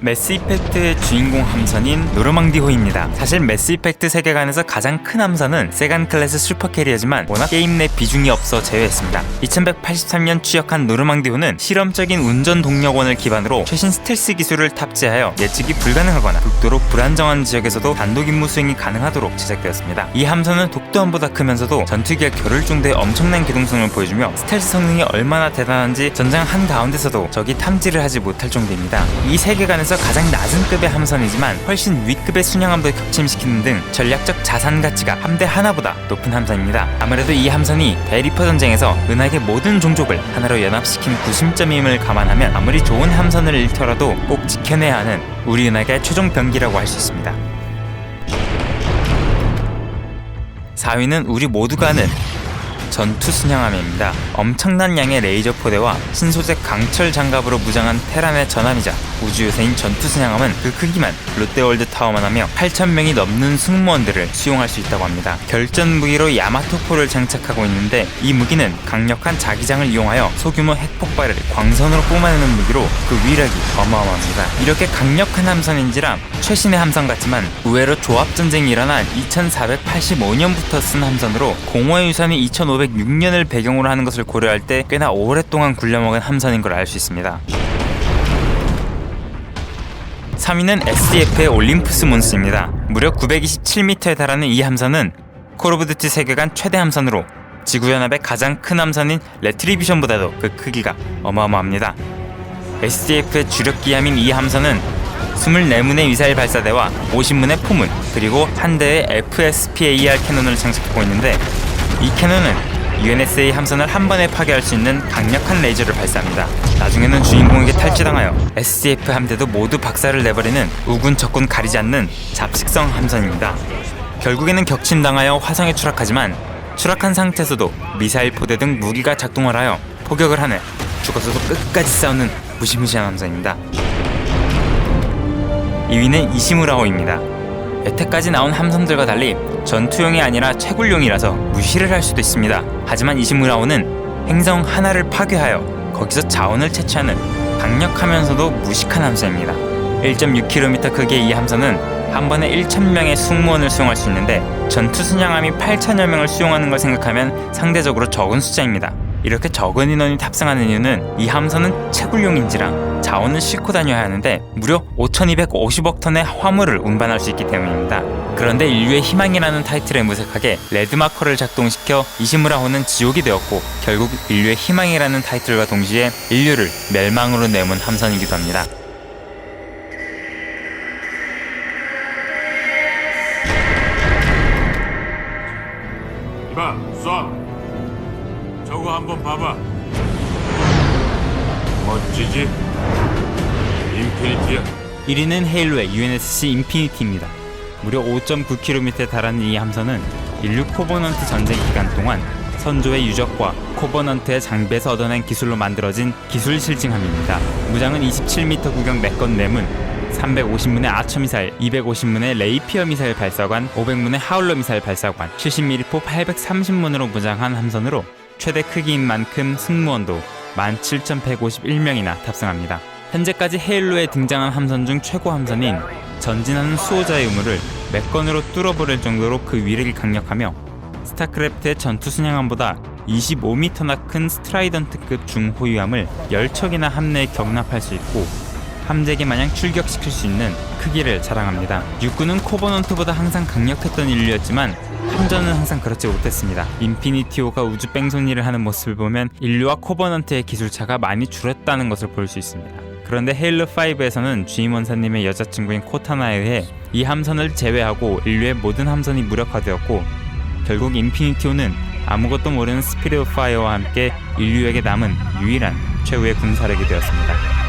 매스 이펙트의 주인공 함선인 노르망디호입니다. 사실 매스 이펙트 세계관에서 가장 큰 함선은 세간 클래스 슈퍼 캐리어지만 워낙 게임 내 비중이 없어 제외했습니다. 2183년 취역한 노르망디호는 실험적인 운전 동력원을 기반으로 최신 스텔스 기술을 탑재하여 예측이 불가능하거나 극도로 불안정한 지역에서도 단독 임무 수행이 가능하도록 제작되었습니다. 이 함선은 독도함보다 크면서도 전투기와 결을 정도의 엄청난 기동성을 보여주며 스텔스 성능이 얼마나 대단한지 전장 한 가운데서도 적이 탐지를 하지 못할 정도입니다. 이 세계관에서 가장 낮은 급의 함선이지만 훨씬 위급의 순양함도 격침시키는 등 전략적 자산 가치가 함대 하나보다 높은 함선입니다. 아무래도 이 함선이 대리퍼 전쟁에서 은하계 모든 종족을 하나로 연합시킨 구심점임을 감안하면 아무리 좋은 함선을 잃더라도 꼭 지켜내야 하는 우리 은하계의 최종 병기라고 할 수 있습니다. 4위는 우리 모두가 아는 전투 순양함입니다. 엄청난 양의 레이저 포대와 신소재 강철 장갑으로 무장한 테란의 전함이자 우주요새인 전투 순양함은 그 크기만 롯데월드 타워만 하며 8,000명이 넘는 승무원들을 수용할 수 있다고 합니다. 결전 무기로 야마토포를 장착하고 있는데 이 무기는 강력한 자기장을 이용하여 소규모 핵폭발을 광선으로 뿜어내는 무기로 그 위력이 어마어마합니다. 이렇게 강력한 함선인지라 최신의 함선 같지만 의외로 조합 전쟁이 일어난 2485년부터 쓴 함선으로 공허의 유산이 2506년을 배경으로 하는 것을 고려할 때 꽤나 오랫동안 굴려먹은 함선인 걸 알 수 있습니다. 3위는 SDF의 올림푸스 몬스입니다. 무려 927m에 달하는 이 함선은 듀티 세계관 최대 함선으로 지구연합의 가장 큰 함선인 레트리비션보다도 그 크기가 어마어마합니다. SDF의 주력 기함인 이 함선은 24문의 미사일 발사대와 50문의 포문 그리고 한 대의 FSPAR 캐논을 장착하고 있는데 이 캐논은 UNSA 함선을 한 번에 파괴할 수 있는 강력한 레이저를 발사합니다. 나중에는 주인공에게 탈취당하여 SDF 함대도 모두 박살을 내버리는 우군 적군 가리지 않는 잡식성 함선입니다. 결국에는 격침당하여 화성에 추락하지만 추락한 상태에서도 미사일 포대 등 무기가 작동을 하여 포격을 하는 죽어서도 끝까지 싸우는 무시무시한 함선입니다. 2위는 이시무라호입니다. 여태까지 나온 함선들과 달리 전투용이 아니라 채굴용이라서 무시를 할 수도 있습니다. 하지만 이시무라호는 행성 하나를 파괴하여 거기서 자원을 채취하는 강력하면서도 무식한 함선입니다. 1.6km 크기의 이 함선은 한 번에 1,000명의 승무원을 수용할 수 있는데 전투 순양함이 8천여 명을 수용하는 걸 생각하면 상대적으로 적은 숫자입니다. 이렇게 적은 인원이 탑승하는 이유는 이 함선은 채굴용인지라 자원을 싣고 다녀야 하는데 무려 5,250억 톤의 화물을 운반할 수 있기 때문입니다. 그런데 인류의 희망이라는 타이틀에 무색하게 레드마커를 작동시켜 이시무라호는 지옥이 되었고 결국 인류의 희망이라는 타이틀과 동시에 인류를 멸망으로 내몬 함선이기도 합니다. 이봐, 쏴. 저거 한번 봐봐. 멋지지? 인피니티야. 1위는 헤일로의 UNSC 인피니티입니다. 무려 5.9km에 달하는 이 함선은 인류 코버넌트 전쟁 기간 동안 선조의 유적과 코버넌트의 장비에서 얻어낸 기술로 만들어진 기술 실증함입니다. 무장은 27m 구경 맥건 내문, 350문의 아처 미사일, 250문의 레이피어 미사일 발사관, 500문의 하울러 미사일 발사관, 70mm포 830문으로 무장한 함선으로 최대 크기인 만큼 승무원도 17,151명이나 탑승합니다. 현재까지 헤일로에 등장한 함선 중 최고 함선인 전진하는 수호자의 의무를 몇 건으로 뚫어버릴 정도로 그 위력이 강력하며 스타크래프트의 전투 순양함보다 25m나 큰 스트라이던트급 중호위함을 10척이나 함내에 격납할 수 있고 함재기 마냥 출격시킬 수 있는 크기를 자랑합니다. 육군은 코버넌트보다 항상 강력했던 인류였지만 함전은 항상 그렇지 못했습니다. 인피니티오가 우주 뺑소니를 하는 모습을 보면 인류와 코버넌트의 기술차가 많이 줄었다는 것을 볼 수 있습니다. 그런데 헤일로 5에서는 주임 원사님의 여자친구인 코타나에 의해 이 함선을 제외하고 인류의 모든 함선이 무력화되었고 결국 인피니티오는 아무것도 모르는 스피릿 파이어와 함께 인류에게 남은 유일한 최후의 군사력이 되었습니다.